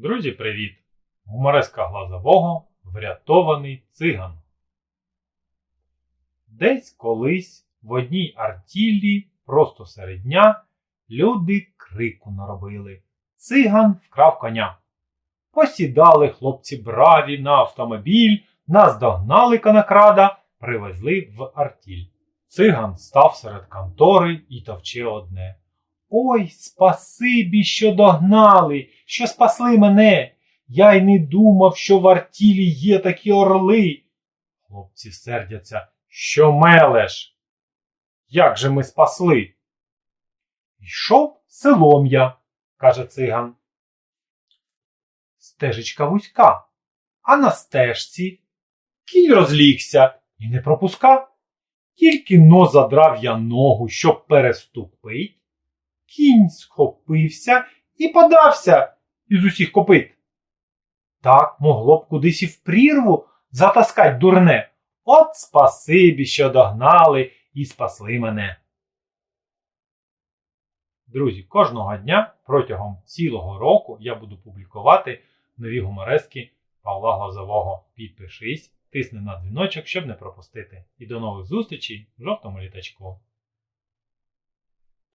Друзі, привіт! Гумореска Глазового врятований циган. Десь колись в одній артіллі, просто серед дня, люди крику наробили. Циган вкрав коня. Посідали хлопці браві на автомобіль, наздогнали конокрада, привезли в артіль. Циган став серед контори і товче одне. Ой, спасибі, що догнали, що спасли мене. Я й не думав, що в артілі є такі орли. Хлопці сердяться, що мелеш. Як же ми спасли? Йшов селом я, каже циган. Стежечка вузька, а на стежці кінь розлігся і не пропускав. Тільки но задрав я ногу, щоб переступить. Кінь схопився і подався із усіх копит. Так могло б кудись і в прірву затаскать дурне. От спасибі, що догнали і спасли мене. Друзі, кожного дня протягом цілого року я буду публікувати нові гуморески Павла Глазового. Підпишись, тисни на дзвіночок, щоб не пропустити. І до нових зустрічей в жовтому літачку.